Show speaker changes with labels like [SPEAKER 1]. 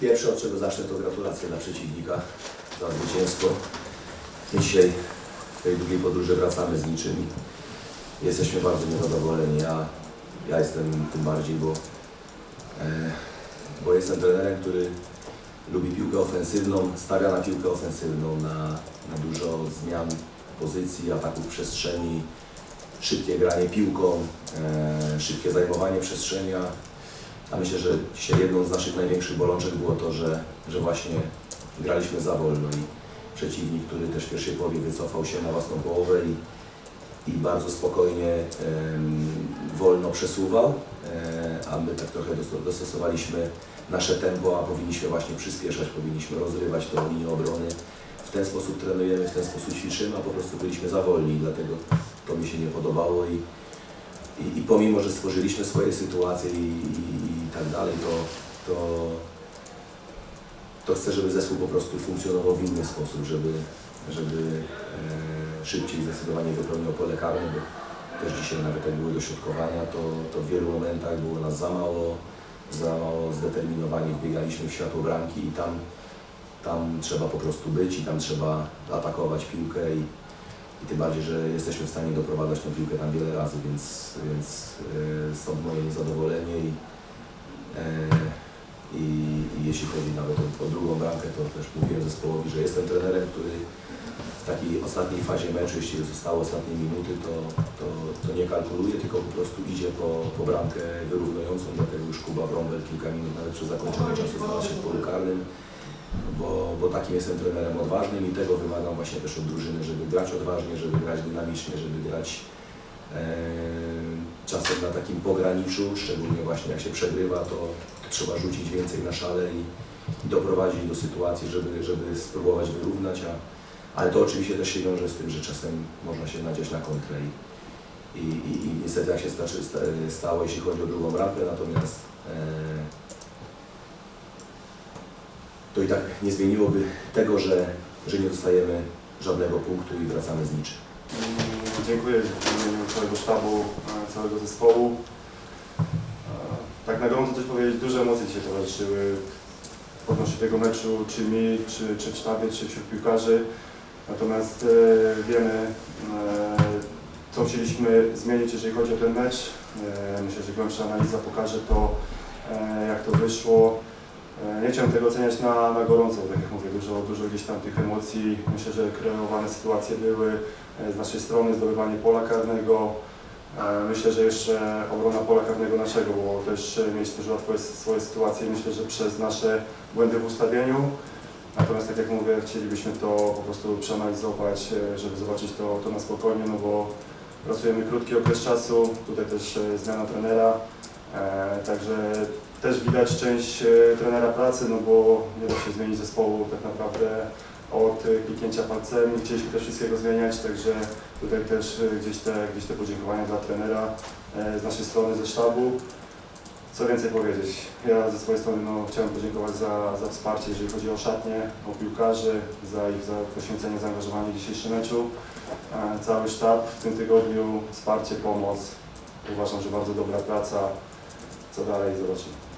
[SPEAKER 1] Pierwsze, od czego zacznę, to gratulacje dla przeciwnika za zwycięstwo. Dzisiaj w tej długiej podróży wracamy z niczymi. Jesteśmy bardzo niezadowoleni. Ja, ja jestem tym bardziej, bo, e, bo jestem trenerem, który lubi piłkę ofensywną, stawia na piłkę ofensywną, na, na dużo zmian pozycji, ataków przestrzeni, szybkie granie piłką, e, szybkie zajmowanie przestrzenia. A myślę, że dzisiaj jedną z naszych największych bolączek było to, że, że właśnie graliśmy za wolno i przeciwnik, który też w pierwszej połowie wycofał się na własną połowę i, i bardzo spokojnie em, wolno przesuwał, e, a my tak trochę dos- dostosowaliśmy nasze tempo, a powinniśmy właśnie przyspieszać, powinniśmy rozrywać tą linię obrony. W ten sposób trenujemy, w ten sposób ćwiczymy, a po prostu byliśmy za wolni dlatego to mi się nie podobało i, i, i pomimo, że stworzyliśmy swoje sytuacje i, i, i tak dalej, to, to, to chcę, żeby zespół po prostu funkcjonował w inny sposób, żeby, żeby e, szybciej zdecydowanie wypełniał pole karne, bo też dzisiaj nawet jak były dośrodkowania, to, to w wielu momentach było nas za mało, za mało zdeterminowani, wbiegaliśmy w światło bramki i tam, tam trzeba po prostu być i tam trzeba atakować piłkę i, i tym bardziej, że jesteśmy w stanie doprowadzać tę piłkę tam wiele razy, więc, więc e, stąd moje niezadowolenie i, i, i jeśli chodzi nawet o, o drugą bramkę, to też mówiłem zespołowi, że jestem trenerem, który w takiej ostatniej fazie meczu, jeśli zostały ostatnie minuty, to, to, to nie kalkuluje, tylko po prostu idzie po, po bramkę wyrównującą, dlatego już Kuba Wrąbel kilka minut nawet przed zakończeniem czasu znalazł się w polu karnym, bo, bo takim jestem trenerem odważnym i tego wymagam właśnie też od drużyny, żeby grać odważnie, żeby grać dynamicznie, żeby grać e, czasem na takim pograniczu, szczególnie właśnie jak się przegrywa, to, trzeba rzucić więcej na szale i doprowadzić do sytuacji, żeby, żeby spróbować wyrównać, a, ale to oczywiście też się wiąże z tym, że czasem można się nadzieć na kontrę i, i, i, i niestety jak się sta, stało, jeśli chodzi o drugą bramkę, natomiast e, to i tak nie zmieniłoby tego, że, że nie dostajemy żadnego punktu i wracamy z niczym.
[SPEAKER 2] Dziękuję w imieniu całego sztabu, e, całego zespołu. E, Tak na gorąco coś powiedzieć, duże emocje dzisiaj towarzyszyły odnośnie tego meczu, czy mi, czy, czy w sztabie, czy wśród piłkarzy. Natomiast e, wiemy, e, co chcieliśmy zmienić, jeżeli chodzi o ten mecz. E, Myślę, że głębsza analiza pokaże to, jak to wyszło. Nie chciałem tego oceniać na, na gorąco, tak jak mówię, dużo, dużo gdzieś tam tych emocji. Myślę, że kreowane sytuacje były z naszej strony, zdobywanie pola karnego. Myślę, że jeszcze obrona pola karnego naszego, bo też e, też łatwo jest swoje sytuacje, myślę, że przez nasze błędy w ustawieniu. Natomiast tak jak mówię, chcielibyśmy to po prostu przeanalizować, e, żeby zobaczyć to, to na spokojnie, no bo pracujemy krótki okres czasu, tutaj też e, zmiana trenera, e, także też widać część trenera pracy, no bo nie da się zmienić zespołu tak naprawdę od kliknięcia palcem, nie chcieliśmy też wszystkiego zmieniać, także tutaj też gdzieś te, gdzieś te podziękowania dla trenera z naszej strony, ze sztabu. Co więcej powiedzieć, ja ze swojej strony no, chciałem podziękować za, za wsparcie, jeżeli chodzi o szatnię, o piłkarzy, za ich za poświęcenie, zaangażowanie w dzisiejszym meczu. E, Cały sztab w tym tygodniu, wsparcie, pomoc. Uważam, że bardzo dobra praca. Co dalej zobaczymy.